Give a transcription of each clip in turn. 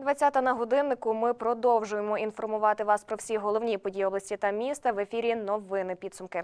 20 на годиннику. Ми продовжуємо інформувати вас про всі головні події області та міста. В ефірі новини підсумки.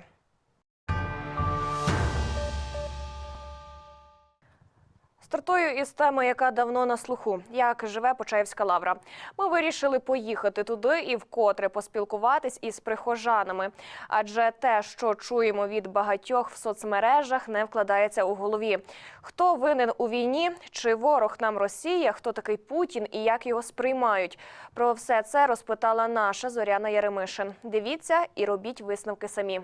Стартую із теми, яка давно на слуху. Як живе Почаївська лавра. Ми вирішили поїхати туди і вкотре поспілкуватись із прихожанами. Адже те, що чуємо від багатьох в соцмережах, не вкладається у голові. Хто винен у війні? Чи ворог нам Росія? Хто такий Путін і як його сприймають? Про все це розпитала наша Зоряна Яремишин. Дивіться і робіть висновки самі.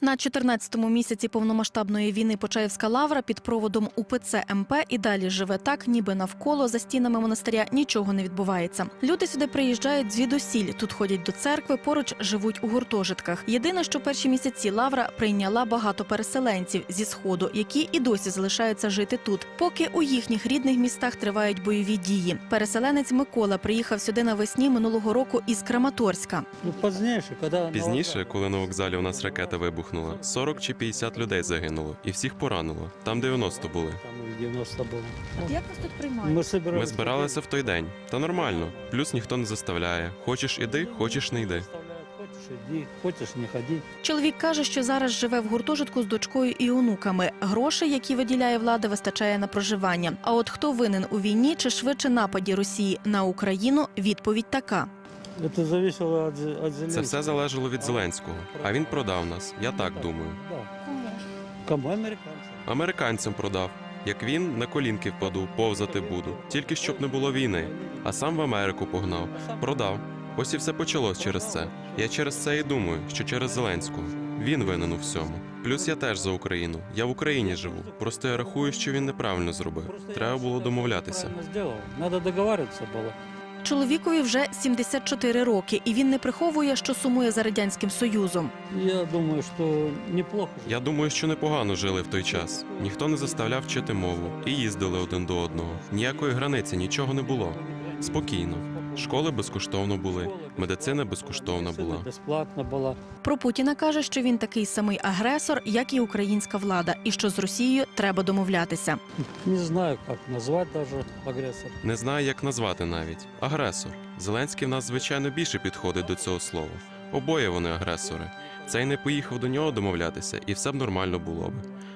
На 14-му місяці повномасштабної війни Почаївська лавра під проводом УПЦ МП і далі живе так, ніби навколо за стінами монастиря нічого не відбувається. Люди сюди приїжджають звідусіль. Тут ходять до церкви, поруч живуть у гуртожитках. Єдине, що перші місяці лавра прийняла багато переселенців зі сходу, які і досі залишаються жити тут, поки у їхніх рідних містах тривають бойові дії. Переселенець Микола приїхав сюди навесні минулого року із Краматорська. Ну. Пізніше, коли на вокзалі у нас ракета вибухнула, 40 чи 50 людей загинуло, і всіх поранило. Там 90 були. Там і 90 було. Як нас тут приймають? Ми, збиралися в той день. Та нормально. Плюс ніхто не заставляє. Хочеш іди, хочеш не йди. Хочеш іди, хочеш не ходи. Чоловік каже, що зараз живе в гуртожитку з дочкою і онуками. Грошей, які виділяє влада, вистачає на проживання. А от хто винен у війні чи швидше нападі Росії на Україну? Відповідь така: Це все залежало від Зеленського. А він продав нас. Я так думаю. Американцям? Продав. Як він на колінки впаду, повзати буду, тільки щоб не було війни. А сам в Америку погнав. Продав. Ось і все почалось через це. Я через це і думаю, що через Зеленського. Він винен у всьому. Плюс я теж за Україну. Я в Україні живу. Просто я рахую, що він неправильно зробив. Треба було домовлятися. Зробив. Надо було. Чоловікові вже 74 роки, і він не приховує, що сумує за радянським союзом. Я думаю, що неплохо. Я думаю, що непогано жили в той час. Ніхто не заставляв вчити мову і їздили один до одного. Ніякої границі, нічого не було. Спокійно. Школи безкоштовно були, медицина безкоштовна була. Про Путіна каже, що він такий самий агресор, як і українська влада, і що з Росією треба домовлятися. Не знаю, як назвати даже агресор. Не знаю, як назвати навіть. Агресор. Зеленський в нас, звичайно, більше підходить до цього слова. Обоє вони агресори. Цей не поїхав до нього домовлятися, і все б нормально було б.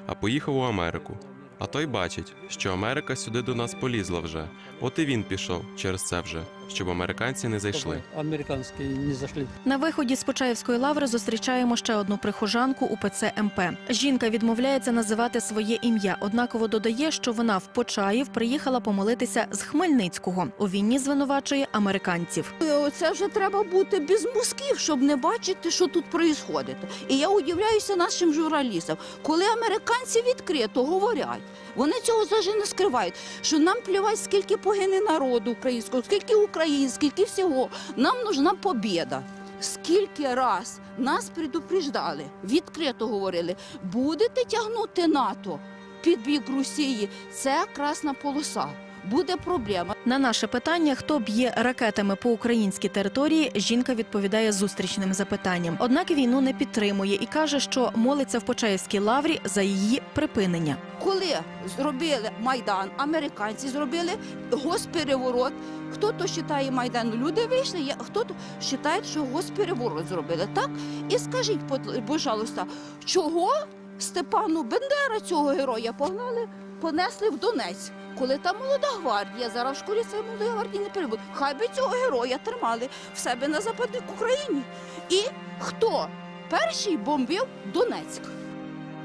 А поїхав у Америку. А той бачить, що Америка сюди до нас полізла вже. От і він пішов через це вже, щоб американці не зайшли. Американські не зайшли. На виході з Почаївської лаври зустрічаємо ще одну прихожанку УПЦ МП. Жінка відмовляється називати своє ім'я, однаково додає, що вона в Почаїв приїхала помолитися з Хмельницького. У війні звинувачує американців. Це вже треба бути без мозків, щоб не бачити, що тут відбувається. І я удивляюся нашим журналістам, коли американці відкрито говорять, вони цього завжди не скривають, що нам плювать, скільки погине народу українського, скільки українських, скільки всього. Нам нужна побіда. Скільки раз нас предупреждали, відкрито говорили, будете тягнути НАТО під бік Росії, це красна полоса. Буде проблема. На наше питання, хто б'є ракетами по українській території, жінка відповідає зустрічним запитанням. Однак війну не підтримує і каже, що молиться в Почаївській лаврі за її припинення. Коли зробили Майдан, американці зробили госпереворот. Хто то вважає Майдан? Люди вийшли, хто то вважає, що госпереворот зробили, так? І скажіть, пожалуйста, чого Степану Бендера, цього героя, погнали, понесли в Донець? Коли там молода гвардія, зараз в школі цієї молодої гвардії не перебуде. Хай би цього героя тримали в себе на Западній Україні. І хто перший бомбив Донецьк?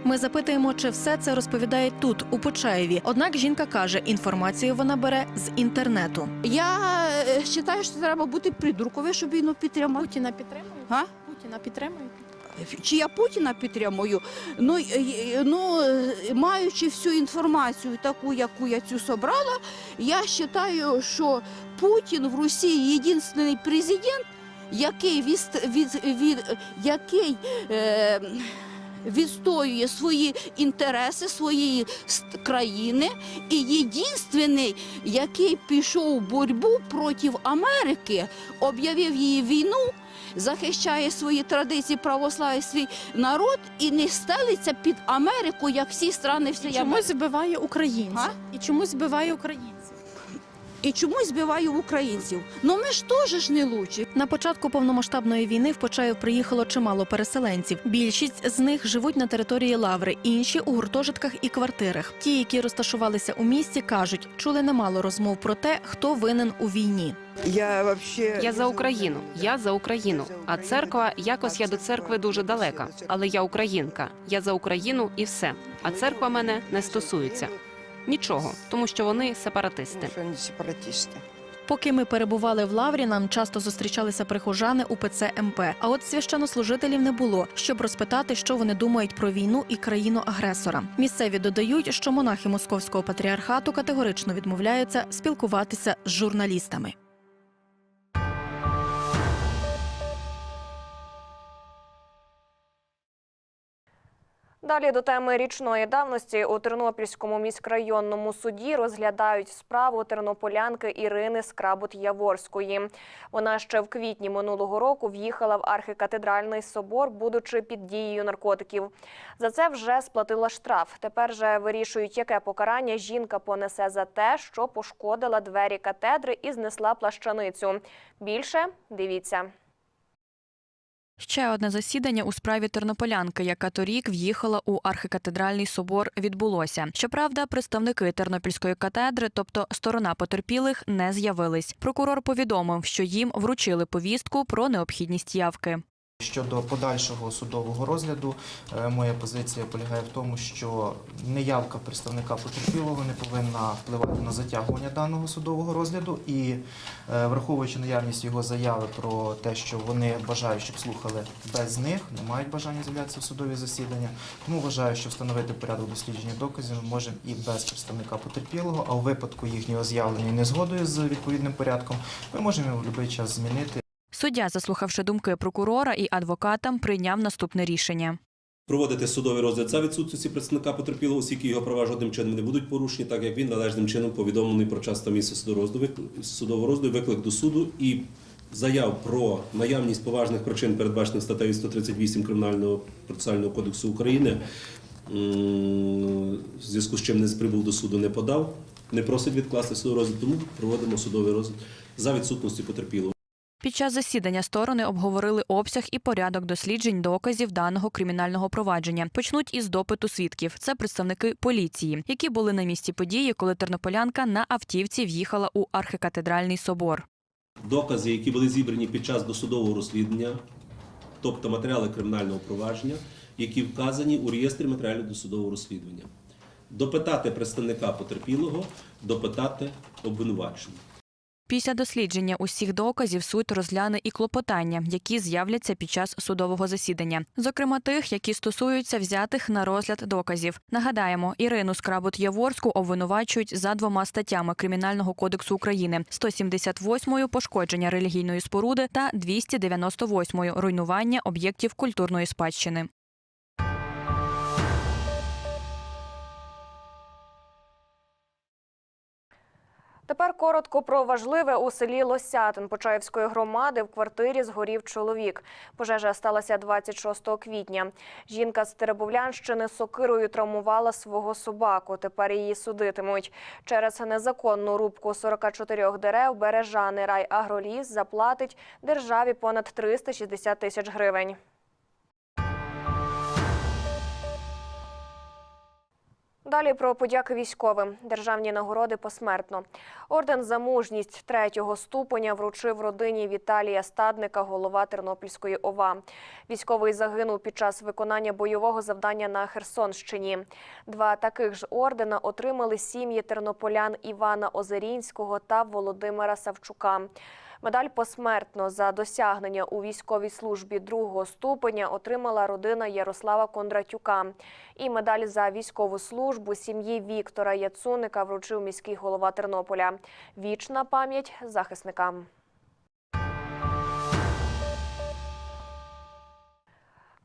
Ми запитуємо, чи все це розповідає тут, у Почаєві. Однак жінка каже, інформацію вона бере з інтернету. Я е, вважаю, що треба бути придурковою, щоб війну підтримати. Путіна підтримує? Га? Путіна підтримує? Чи я Путіна підтримую? Ну, ну, маючи всю інформацію, таку, яку я цю собрала, я вважаю, що Путін в Росії єдиний президент, який, від, від, від, який е, відстоює свої інтереси своєї країни, і єдиний, який пішов в боротьбу проти Америки, об'явив її війну захищає свої традиції, православ'я, свій народ і не стелиться під Америку, як всі страни всієї Чомусь збиває українців. І чомусь збиває українців. І чомусь збиваю українців. Ну ми ж теж ж не лучші. На початку повномасштабної війни в Почаїв приїхало чимало переселенців. Більшість з них живуть на території Лаври, інші у гуртожитках і квартирах. Ті, які розташувалися у місті, кажуть, чули немало розмов про те, хто винен у війні. Я вообще Я за Україну, я за Україну. А церква якось я до церкви дуже далека. Але я українка. Я за Україну і все. А церква мене не стосується. Нічого, тому що вони сепаратисти. Вони сепаратисти. Поки ми перебували в Лаврі, нам часто зустрічалися прихожани УПЦ МП. А от священнослужителів не було, щоб розпитати, що вони думають про війну і країну-агресора. Місцеві додають, що монахи московського патріархату категорично відмовляються спілкуватися з журналістами. Далі до теми річної давності у Тернопільському міськрайонному суді розглядають справу тернополянки Ірини Скрабут-Яворської. Вона ще в квітні минулого року в'їхала в архікатедральний собор, будучи під дією наркотиків. За це вже сплатила штраф. Тепер же вирішують, яке покарання жінка понесе за те, що пошкодила двері катедри і знесла плащаницю. Більше дивіться. Ще одне засідання у справі тернополянки, яка торік в'їхала у архікатедральний собор, відбулося. Щоправда, представники тернопільської катедри, тобто сторона потерпілих, не з'явились. Прокурор повідомив, що їм вручили повістку про необхідність явки. Щодо подальшого судового розгляду, е, моя позиція полягає в тому, що неявка представника потерпілого не повинна впливати на затягування даного судового розгляду. І е, враховуючи наявність його заяви про те, що вони бажають, щоб слухали без них, не мають бажання з'являтися в судові засідання. Тому вважаю, що встановити порядок дослідження доказів ми можемо і без представника потерпілого. А у випадку їхнього з'явлення і незгодою з відповідним порядком, ми можемо в будь-який час змінити. Суддя, заслухавши думки прокурора і адвоката, прийняв наступне рішення. проводити судовий розгляд за відсутності представника потерпілого, оскільки його права жодним чином не будуть порушені, так як він належним чином повідомлений про час та місце судового розгляду, виклик до суду і заяв про наявність поважних причин, передбачених статтею 138 Кримінального процесуального кодексу України, в зв'язку з чим не прибув до суду, не подав, не просить відкласти судовий розгляд, тому проводимо судовий розгляд за відсутності потерпілого. Під час засідання сторони обговорили обсяг і порядок досліджень доказів даного кримінального провадження. Почнуть із допиту свідків. Це представники поліції, які були на місці події, коли тернополянка на автівці в'їхала у архікатедральний собор. докази, які були зібрані під час досудового розслідування, тобто матеріали кримінального провадження, які вказані у реєстрі матеріалів досудового розслідування. Допитати представника потерпілого, допитати обвинувачення. Після дослідження усіх доказів суд розгляне і клопотання, які з'являться під час судового засідання, зокрема тих, які стосуються взятих на розгляд доказів. Нагадаємо, Ірину Скрабут Яворську обвинувачують за двома статтями Кримінального кодексу України: 178 – пошкодження релігійної споруди та 298 – руйнування об'єктів культурної спадщини. Тепер коротко про важливе у селі Лосятин Почаївської громади в квартирі згорів чоловік. Пожежа сталася 26 квітня. Жінка з Теребовлянщини сокирою травмувала свого собаку. Тепер її судитимуть. Через незаконну рубку 44 дерев бережаний райагроліс заплатить державі понад 360 тисяч гривень. Далі про подяки військовим. Державні нагороди посмертно. Орден за мужність третього ступеня вручив родині Віталія Стадника, голова Тернопільської ОВА. Військовий загинув під час виконання бойового завдання на Херсонщині. Два таких ж ордена отримали сім'ї тернополян Івана Озерінського та Володимира Савчука. Медаль посмертно за досягнення у військовій службі другого ступеня отримала родина Ярослава Кондратюка. І медаль за військову службу сім'ї Віктора Яцуника вручив міський голова Тернополя. Вічна пам'ять захисникам.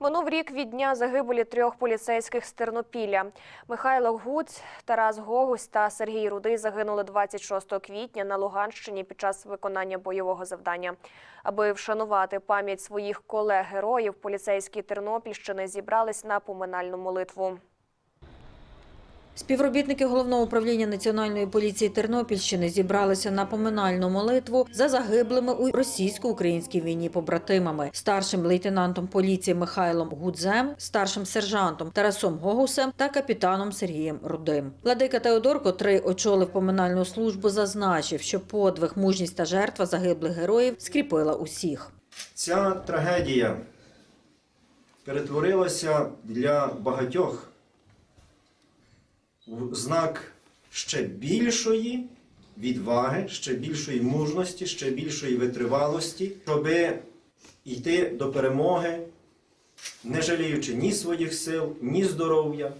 Минув рік від дня загибелі трьох поліцейських з Тернопілля. Михайло Гуць, Тарас Гогусь та Сергій Рудий загинули 26 квітня на Луганщині під час виконання бойового завдання. Аби вшанувати пам'ять своїх колег-героїв, поліцейські Тернопільщини зібрались на поминальну молитву. Співробітники головного управління національної поліції Тернопільщини зібралися на поминальну молитву за загиблими у російсько-українській війні побратимами, старшим лейтенантом поліції Михайлом Гудзем, старшим сержантом Тарасом Гогусем та капітаном Сергієм Рудим. Владика Теодор, котрий очолив поминальну службу, зазначив, що подвиг, мужність та жертва загиблих героїв скріпила усіх. Ця трагедія перетворилася для багатьох знак ще більшої відваги, ще більшої мужності, ще більшої витривалості, щоб йти до перемоги, не жаліючи ні своїх сил, ні здоров'я,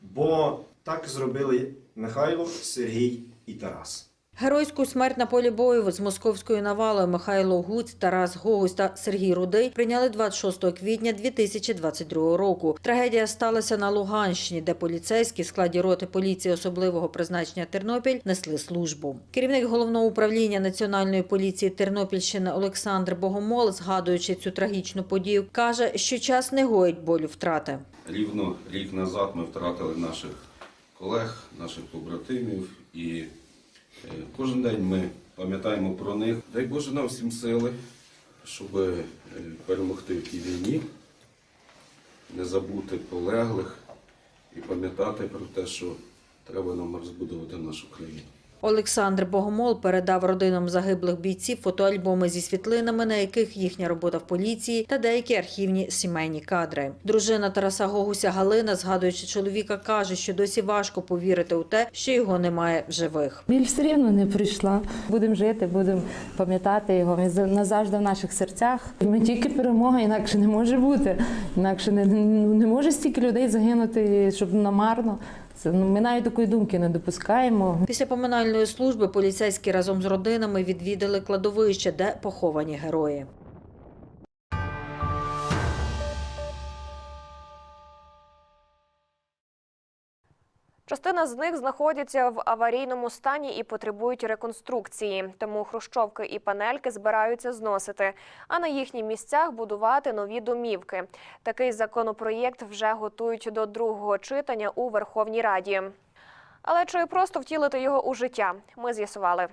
бо так зробили Михайло, Сергій і Тарас. Геройську смерть на полі бою з московською навалою Михайло Гуць, Тарас Гогусь та Сергій Рудий прийняли 26 квітня 2022 року. Трагедія сталася на Луганщині, де поліцейські в складі роти поліції особливого призначення Тернопіль несли службу. Керівник головного управління національної поліції Тернопільщини Олександр Богомол, згадуючи цю трагічну подію, каже, що час не гоїть болю втрати. Рівно рік назад ми втратили наших колег, наших побратимів, і кожен день ми пам'ятаємо про них. Дай Боже нам всім сили, щоб е, перемогти в тій війні, не забути полеглих і пам'ятати про те, що треба нам розбудувати нашу країну. Олександр Богомол передав родинам загиблих бійців фотоальбоми зі світлинами, на яких їхня робота в поліції та деякі архівні сімейні кадри. Дружина Тараса Гогуся Галина, згадуючи чоловіка, каже, що досі важко повірити у те, що його немає в живих. Біль все рівно не прийшла. Будемо жити, будемо пам'ятати його. Він назавжди в наших серцях. Ми тільки перемога, інакше не може бути. Інакше не, не може стільки людей загинути, щоб намарно. Це, ну, ми навіть такої думки не допускаємо. Після поминальної служби поліцейські разом з родинами відвідали кладовище, де поховані герої. Частина з них знаходяться в аварійному стані і потребують реконструкції. Тому хрущовки і панельки збираються зносити, а на їхніх місцях будувати нові домівки. Такий законопроєкт вже готують до другого читання у Верховній Раді. Але чи просто втілити його у життя? Ми з'ясували.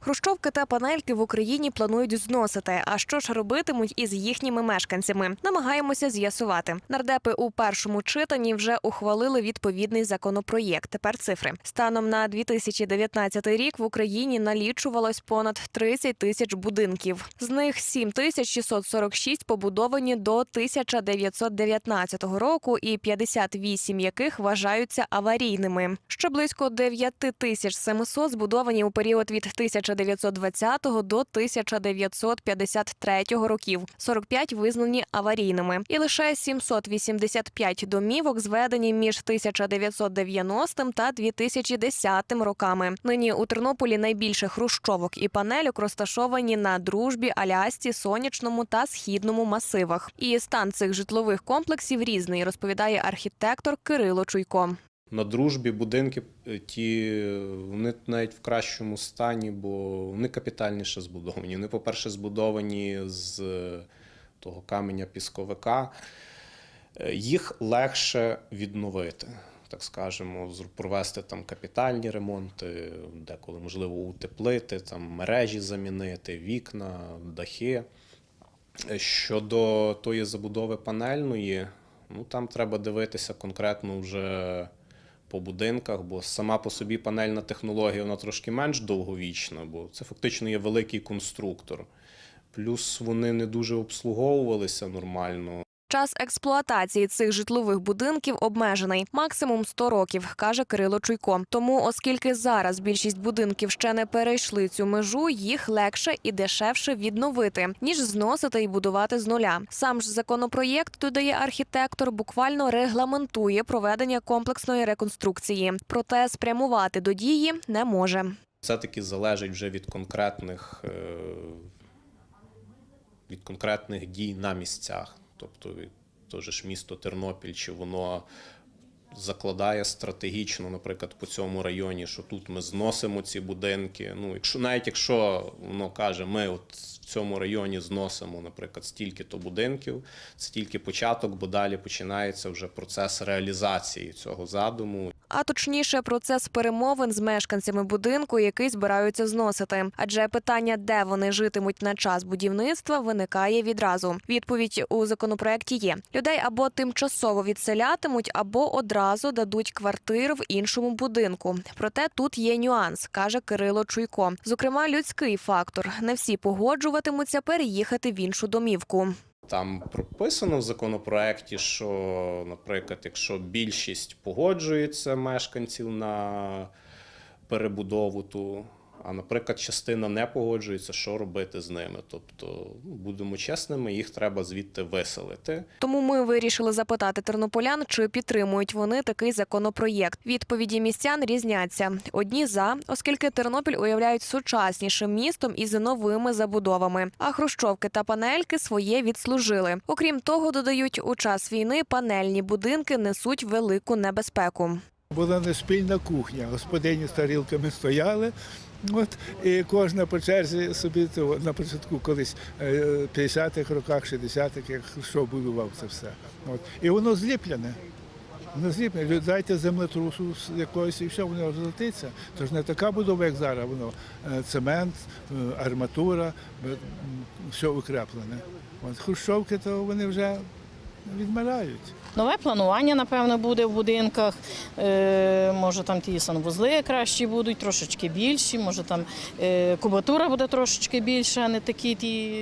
Хрущовки та панельки в Україні планують зносити. А що ж робитимуть із їхніми мешканцями? Намагаємося з'ясувати. Нардепи у першому читанні вже ухвалили відповідний законопроєкт. Тепер цифри станом на 2019 рік в Україні налічувалось понад 30 тисяч будинків. З них 7 тисяч 646 побудовані до 1919 року, і 58 яких вважаються аварійними. Ще близько 9 тисяч 700 збудовані у період від 1920 до 1953 років. 45 визнані аварійними. І лише 785 домівок зведені між 1990 та 2010 роками. Нині у Тернополі найбільше хрущовок і панельок розташовані на дружбі, Алясці, сонячному та східному масивах. І стан цих житлових комплексів різний, розповідає архітектор Кирило Чуйко. На дружбі будинки е, ті вони навіть в кращому стані, бо вони капітальніше збудовані. Вони, по-перше, збудовані з е, того каменя пісковика. Е, Їх легше відновити, так скажемо, провести там капітальні ремонти, деколи можливо утеплити, там мережі замінити, вікна, дахи. Щодо тої забудови панельної, ну там треба дивитися конкретно вже по будинках, бо сама по собі панельна технологія вона трошки менш довговічна, бо це фактично є великий конструктор. Плюс вони не дуже обслуговувалися нормально. Час експлуатації цих житлових будинків обмежений максимум 100 років, каже Кирило Чуйко. Тому, оскільки зараз більшість будинків ще не перейшли цю межу, їх легше і дешевше відновити, ніж зносити і будувати з нуля. Сам ж законопроєкт, додає архітектор, буквально регламентує проведення комплексної реконструкції, проте спрямувати до дії не може. Це таки залежить вже від конкретних, е, від конкретних дій на місцях. Тобто, теж ж місто Тернопіль, чи воно закладає стратегічно, наприклад, по цьому районі, що тут ми зносимо ці будинки. Ну, якщо навіть якщо воно каже, ми от в цьому районі зносимо, наприклад, стільки-то будинків, це тільки початок, бо далі починається вже процес реалізації цього задуму. А точніше, процес перемовин з мешканцями будинку, який збираються зносити. Адже питання, де вони житимуть на час будівництва, виникає відразу. Відповідь у законопроекті є: людей або тимчасово відселятимуть, або одразу дадуть квартири в іншому будинку. Проте тут є нюанс, каже Кирило Чуйко. Зокрема, людський фактор. Не всі погоджуватимуться переїхати в іншу домівку. Там прописано в законопроекті, що, наприклад, якщо більшість погоджується мешканців на перебудову ту, а наприклад, частина не погоджується, що робити з ними. Тобто, ну, будемо чесними, їх треба звідти виселити. Тому ми вирішили запитати тернополян, чи підтримують вони такий законопроєкт. Відповіді містян різняться. Одні за, оскільки Тернопіль уявляють сучаснішим містом із новими забудовами. А хрущовки та панельки своє відслужили. Окрім того, додають, у час війни панельні будинки несуть велику небезпеку. Була не спільна кухня. Господині з тарілками стояли. От, і кожна по черзі собі то, на початку колись е, 50-х роках, 60-х, як що будував це все. От. І воно зліплене. Воно зліплене. Дайте землетрусу якогось і все, воно розлетиться. Тож не така будова, як зараз, воно е, цемент, е, арматура, е, все укреплене. От хрущовки, то вони вже відмирають. Нове планування, напевно, буде в будинках. Е, може, там ті санвузли кращі будуть, трошечки більші, може там е, кубатура буде трошечки більша, а не такі ті,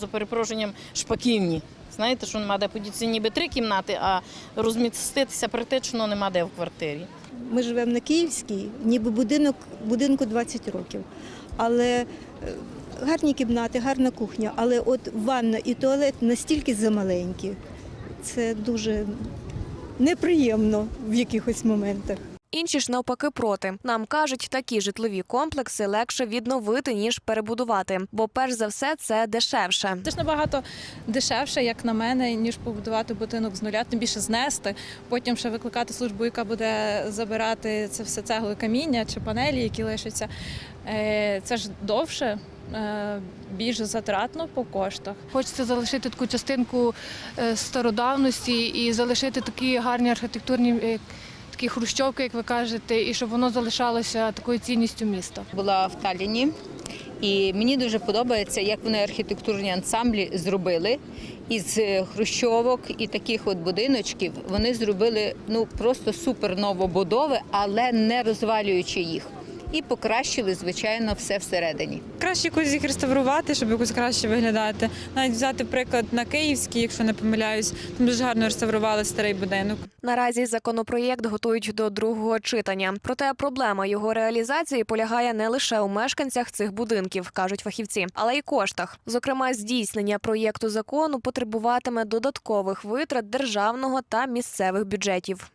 за перепрошенням, шпаківні. Знаєте, що нема де подіться ніби три кімнати, а розміститися практично нема де в квартирі. Ми живемо на Київській, ніби будинок, будинку 20 років. Але е, гарні кімнати, гарна кухня, але от ванна і туалет настільки замаленькі. Це дуже неприємно в якихось моментах. Інші ж навпаки проти. Нам кажуть, такі житлові комплекси легше відновити ніж перебудувати, бо перш за все це дешевше. Це ж набагато дешевше, як на мене, ніж побудувати будинок з нуля, тим більше знести, потім ще викликати службу, яка буде забирати це все цегло каміння чи панелі, які лишаться. Е, Це ж довше. Е, Більш затратно по коштах. Хочеться залишити таку частинку е, стародавності і залишити такі гарні архітектурні е, такі хрущовки, як ви кажете, і щоб воно залишалося такою цінністю міста. була в Талліні, і мені дуже подобається, як вони архітектурні ансамблі зробили. Із хрущовок і таких от будиночків вони зробили ну просто супер новобудови, але не розвалюючи їх. І покращили, звичайно, все всередині. Краще якось їх реставрувати, щоб якось краще виглядати. Навіть взяти приклад на Київський, якщо не помиляюсь, там дуже гарно реставрували старий будинок. Наразі законопроєкт готують до другого читання. Проте проблема його реалізації полягає не лише у мешканцях цих будинків, кажуть фахівці, але й коштах. Зокрема, здійснення проєкту закону потребуватиме додаткових витрат державного та місцевих бюджетів.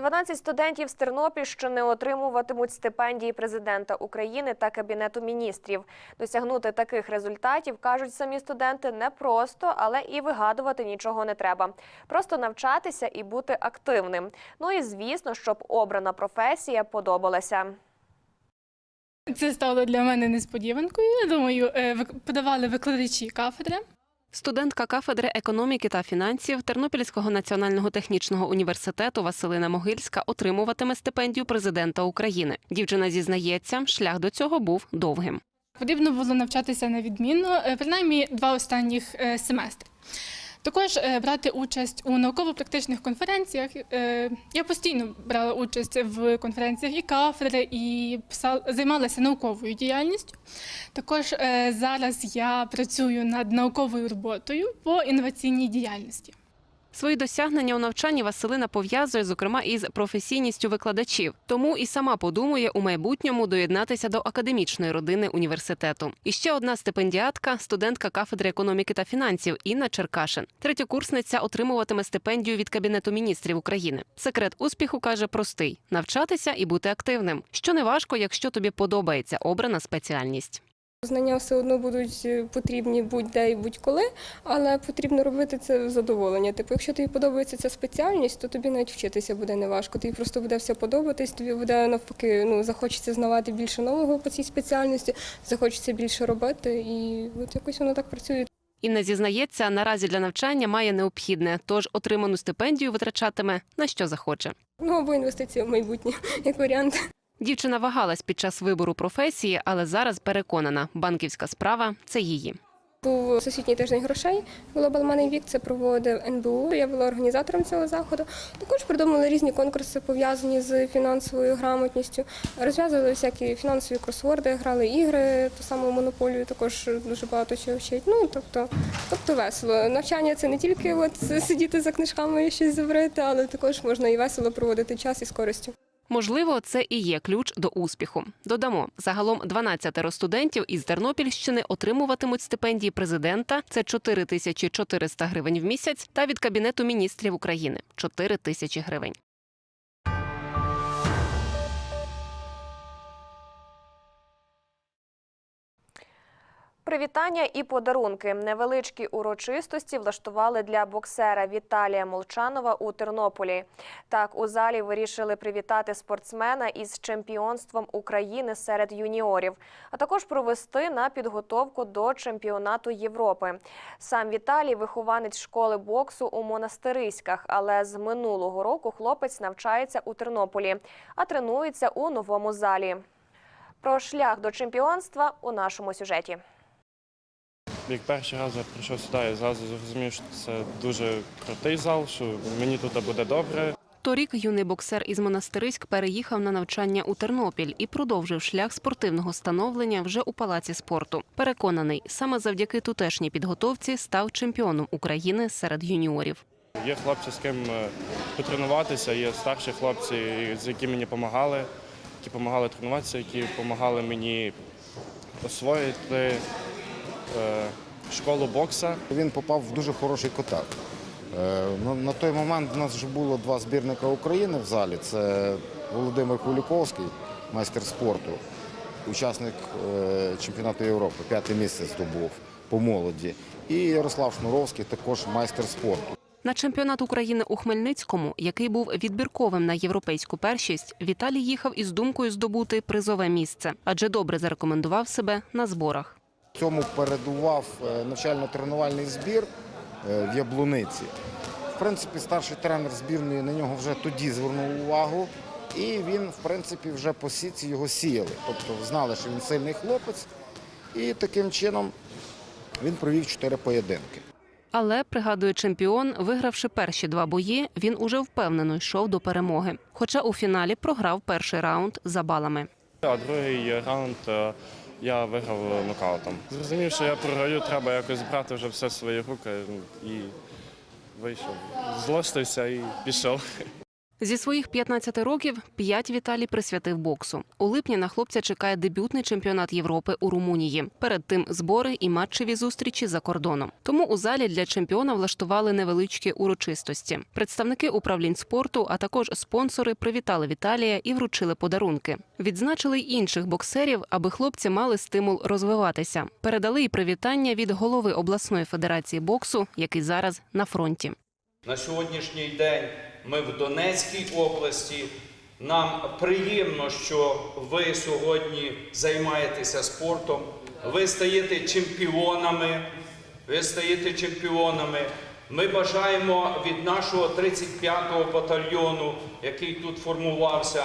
Дванадцять студентів з Тернопільщини отримуватимуть стипендії президента України та кабінету міністрів. Досягнути таких результатів кажуть самі студенти непросто, але і вигадувати нічого не треба. Просто навчатися і бути активним. Ну і звісно, щоб обрана професія подобалася. Це стало для мене несподіванкою. Я думаю, е, подавали викладачі кафедри. Студентка кафедри економіки та фінансів Тернопільського національного технічного університету Василина Могильська отримуватиме стипендію президента України. Дівчина зізнається, шлях до цього був довгим. Потрібно було навчатися на відмінно, е, принаймні два останніх е, семестри. Також е, брати участь у науково-практичних конференціях. Е, Я постійно брала участь в конференціях і кафедри, і займалася науковою діяльністю. Також е, зараз я працюю над науковою роботою по інноваційній діяльності. Свої досягнення у навчанні Василина пов'язує, зокрема, із професійністю викладачів. Тому і сама подумує у майбутньому доєднатися до академічної родини університету. І ще одна стипендіатка, студентка кафедри економіки та фінансів Інна Черкашин. Третьокурсниця отримуватиме стипендію від Кабінету міністрів України. Секрет успіху каже простий: навчатися і бути активним, що не важко, якщо тобі подобається обрана спеціальність. Знання все одно будуть е, потрібні будь-де і будь-коли, але потрібно робити це в задоволення. Типу, якщо тобі подобається ця спеціальність, то тобі навіть вчитися буде неважко. Тобі просто буде все подобатись, тобі буде навпаки, ну захочеться знавати більше нового по цій спеціальності, захочеться більше робити, і от якось воно так працює. Інна зізнається, наразі для навчання має необхідне, тож отриману стипендію витрачатиме на що захоче. Ну або інвестиція в майбутнє, як варіант. Дівчина вагалась під час вибору професії, але зараз переконана, банківська справа це її. Був всесвітній тиждень грошей Global Money Week, це проводив НБУ. Я була організатором цього заходу. Також придумали різні конкурси пов'язані з фінансовою грамотністю. Розв'язували всякі фінансові кросворди, грали ігри, ту саму монополію також дуже багато чого вчить. Ну тобто, тобто весело. Навчання це не тільки от сидіти за книжками і щось заврити, але також можна і весело проводити час і з користю. Можливо, це і є ключ до успіху. Додамо, загалом 12 студентів із Тернопільщини отримуватимуть стипендії президента. Це 4 тисячі 400 гривень в місяць, та від кабінету міністрів України 4 тисячі гривень. Привітання і подарунки. Невеличкі урочистості влаштували для боксера Віталія Молчанова у Тернополі. Так, у залі вирішили привітати спортсмена із чемпіонством України серед юніорів, а також провести на підготовку до чемпіонату Європи. Сам Віталій вихованець школи боксу у Монастириськах, але з минулого року хлопець навчається у Тернополі, а тренується у новому залі. Про шлях до чемпіонства у нашому сюжеті. Як перший раз я прийшов сюди, я зразу зрозумів, що це дуже крутий зал, що мені тут буде добре. Торік юний боксер із Монастириськ переїхав на навчання у Тернопіль і продовжив шлях спортивного становлення вже у палаці спорту. Переконаний, саме завдяки тутешній підготовці став чемпіоном України серед юніорів. Є хлопці, з ким е, потренуватися, є старші хлопці, з які мені допомагали, які допомагали тренуватися, які допомагали мені освоїти школу бокса. Він попав в дуже хороший котел. Е, На, на той момент у нас вже було два збірника України в залі. Це Володимир Куліковський, майстер спорту, учасник е, чемпіонату Європи, п'яте місце здобув по молоді. І Ярослав Шнуровський, також майстер спорту. На чемпіонат України у Хмельницькому, який був відбірковим на європейську першість, Віталій їхав із думкою здобути призове місце, адже добре зарекомендував себе на зборах. Цьому передував е, навчально-тренувальний збір е, в Яблуниці. В принципі, старший тренер збірної на нього вже тоді звернув увагу, і він, в принципі, вже по сіці його сіяли. Тобто знали, що він сильний хлопець, і таким чином він провів чотири поєдинки. Але, пригадує чемпіон, вигравши перші два бої, він уже впевнено йшов до перемоги. Хоча у фіналі програв перший раунд за балами. А другий раунд е, я виграв нокаутом. Зрозумів, що я програю, треба якось брати вже все в свої руки і вийшов. Злостився і пішов. Зі своїх 15 років п'ять Віталій присвятив боксу. У липні на хлопця чекає дебютний чемпіонат Європи у Румунії. Перед тим збори і матчеві зустрічі за кордоном. Тому у залі для чемпіона влаштували невеличкі урочистості. Представники управлінь спорту, а також спонсори привітали Віталія і вручили подарунки. Відзначили й інших боксерів, аби хлопці мали стимул розвиватися. Передали й привітання від голови обласної федерації боксу, який зараз на фронті. На сьогоднішній день ми в Донецькій області. Нам приємно, що ви сьогодні займаєтеся спортом. Ви стаєте чемпіонами. Ви стаєте чемпіонами. Ми бажаємо від нашого 35-го батальйону, який тут формувався,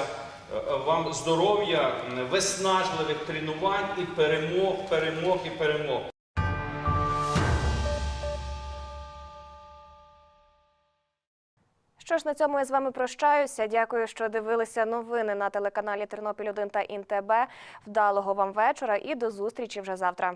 вам здоров'я, виснажливих тренувань і перемог, перемог і перемог. Що ж на цьому я з вами прощаюся. Дякую, що дивилися новини на телеканалі Тернопіль 1 та ІНТБ. Вдалого вам вечора і до зустрічі вже завтра.